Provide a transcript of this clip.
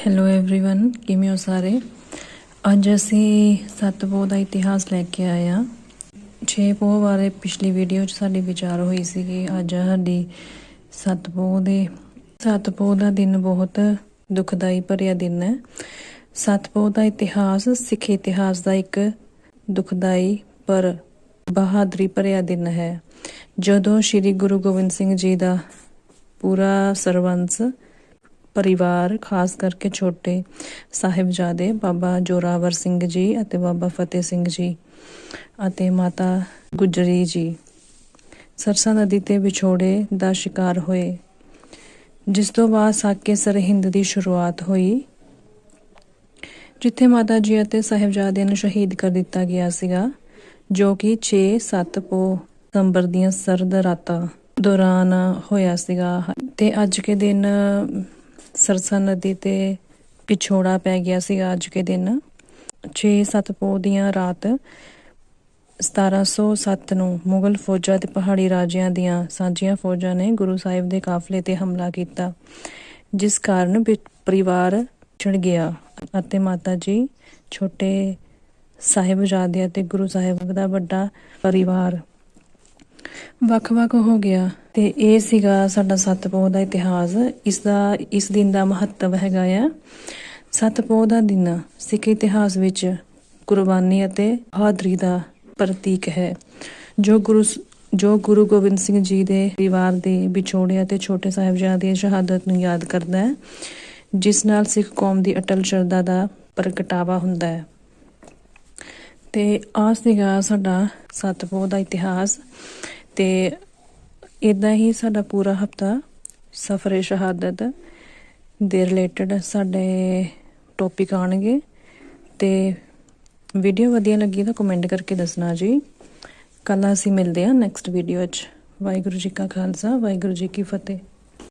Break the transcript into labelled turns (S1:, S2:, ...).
S1: Hello everyone ਕਿਵੇਂ ਹੋ ਸਾਰੇ ਅੱਜ ਅਸੀਂ ਸਤਪੋ ਦਾ ਇਤਿਹਾਸ ਲੈ ਕੇ ਆਏ ਹਾਂ ਛੇ ਪੋਹ ਬਾਰੇ ਪਿਛਲੀ ਵੀਡੀਓ 'ਚ ਸਾਡੀ ਵਿਚਾਰ ਹੋਈ ਸੀਗੀ ਅੱਜ ਸਾਡੀ ਸਤਪੋ ਦੇ ਸਤਪੋ ਦਾ ਦਿਨ ਬਹੁਤ ਦੁਖਦਾਈ ਭਰਿਆ ਦਿਨ ਹੈ ਸਤਪੋ ਦਾ ਇਤਿਹਾਸ ਸਿੱਖ ਇਤਿਹਾਸ ਦਾ ਇੱਕ ਦੁਖਦਾਈ ਪਰ ਬਹਾਦਰੀ ਭਰਿਆ ਦਿਨ ਹੈ ਜਦੋਂ ਸ੍ਰੀ ਗੁਰੂ ਗੋਬਿੰਦ ਸਿੰਘ ਜੀ ਦਾ ਪੂਰਾ ਸਰਵੰਸ ਪਰਿਵਾਰ, ਖਾਸ ਕਰਕੇ ਛੋਟੇ ਸਾਹਿਬਜ਼ਾਦੇ ਬਾਬਾ ਜੋਰਾਵਰ ਸਿੰਘ ਜੀ ਅਤੇ ਬਾਬਾ ਫਤਿਹ ਸਿੰਘ ਜੀ ਅਤੇ ਮਾਤਾ ਗੁਜਰੀ ਜੀ। ਸਰਸਾ ਨਦੀ ਤੇ ਵਿਛੋੜੇ ਦਾ ਸ਼ਿਕਾਰ ਹੋਏ, ਜਿਸ ਤੋਂ ਬਾਅਦ ਸਾਕੇ ਸਰਹਿੰਦ ਦੀ ਸ਼ੁਰੂਆਤ ਹੋਈ, ਜਿੱਥੇ ਮਾਤਾ ਜੀ ਅਤੇ ਸਾਹਿਬਜ਼ਾਦਿਆਂ ਨੂੰ ਸ਼ਹੀਦ ਕਰ ਦਿੱਤਾ ਗਿਆ ਸੀਗਾ, ਜੋ ਕਿ 6-7 ਪੋ ਦਸੰਬਰ ਦੀਆਂ ਸਰਦ ਰਾਤਾਂ ਦੌਰਾਨ ਹੋਇਆ ਸੀਗਾ। ਤੇ ਅੱਜ ਕੇ ਦਿਨ ਸਰਸਾ ਨਦੀ ਤੇ ਪਿਛੋੜਾ ਪੈ ਗਿਆ ਸੀ ਅੱਜ ਕੇ ਦਿਨ। 6-7 ਪੋ ਦੀਆਂ ਰਾਤ 1707 ਨੂੰ ਮੁਗਲ ਫੌਜਾਂ ਤੇ ਪਹਾੜੀ ਰਾਜਿਆਂ ਦੀਆਂ ਸਾਂਝੀਆਂ ਫੌਜਾਂ ਨੇ ਗੁਰੂ ਸਾਹਿਬ ਦੇ ਕਾਫਲੇ ਤੇ ਹਮਲਾ ਕੀਤਾ, ਜਿਸ ਕਾਰਨ ਪਰਿਵਾਰ ਛੜ ਗਿਆ ਅਤੇ ਮਾਤਾ ਜੀ, ਛੋਟੇ ਸਾਹਿਬਜ਼ਾਦੇ ਅਤੇ ਗੁਰੂ ਸਾਹਿਬ ਦਾ ਵੱਡਾ ਪਰਿਵਾਰ ਵੱਖ-ਵੱਖ ਹੋ ਗਿਆ ਤੇ ਇਹ ਸੀਗਾ ਸਾਡਾ ਸਤਪੋਹ ਦਾ ਇਤਿਹਾਸ। ਇਸ ਦਾ, ਇਸ ਦਿਨ ਦਾ ਮਹੱਤਵ ਹੈਗਾ ਆ। ਸਤਪੋਹ ਦਾ ਦਿਨ ਸਿੱਖ ਇਤਿਹਾਸ ਵਿੱਚ ਕੁਰਬਾਨੀ ਅਤੇ ਬਹਾਦਰੀ ਦਾ ਪ੍ਰਤੀਕ ਹੈ, ਜੋ ਗੁਰੂ ਜੋ ਗੁਰੂ ਗੋਬਿੰਦ ਸਿੰਘ ਜੀ ਦੇ ਪਰਿਵਾਰ ਦੇ ਵਿਛੋੜੇ ਅਤੇ ਛੋਟੇ ਸਾਹਿਬਜ਼ਾਦਿਆਂ ਦੀ ਸ਼ਹਾਦਤ ਨੂੰ ਯਾਦ ਕਰਦਾ ਹੈ, ਜਿਸ ਨਾਲ ਸਿੱਖ ਕੌਮ ਦੀ ਅਟਲ ਸ਼ਰਧਾ ਦਾ ਪ੍ਰਗਟਾਵਾ ਹੁੰਦਾ ਹੈ। ਤੇ ਆ ਸੀਗਾ ਸਾਡਾ ਸਤਪੋਹ ਦਾ ਇਤਿਹਾਸ। ਤੇ ਇਦਾਂ ਹੀ ਸਾਡਾ ਪੂਰਾ ਹਫਤਾ ਸਫਰੇ ਸ਼ਹਾਦਤ ਦੇ ਰਿਲੇਟਡ ਸਾਡੇ ਟੌਪਿਕ ਆਣਗੇ ਤੇ ਵੀਡੀਓ ਵਧੀਆ ਲੱਗੀ ਤਾਂ ਕਮੈਂਟ ਕਰਕੇ ਦੱਸਣਾ ਜੀ। ਕੱਲ ਅਸੀਂ ਮਿਲਦੇ ਹਾਂ ਨੈਕਸਟ ਵੀਡੀਓ 'ਚ। ਵਾਹਿਗੁਰੂ ਜੀ ਕਾ ਖਾਲਸਾ, ਵਾਹਿਗੁਰੂ ਜੀ ਕੀ ਫਤਿਹ।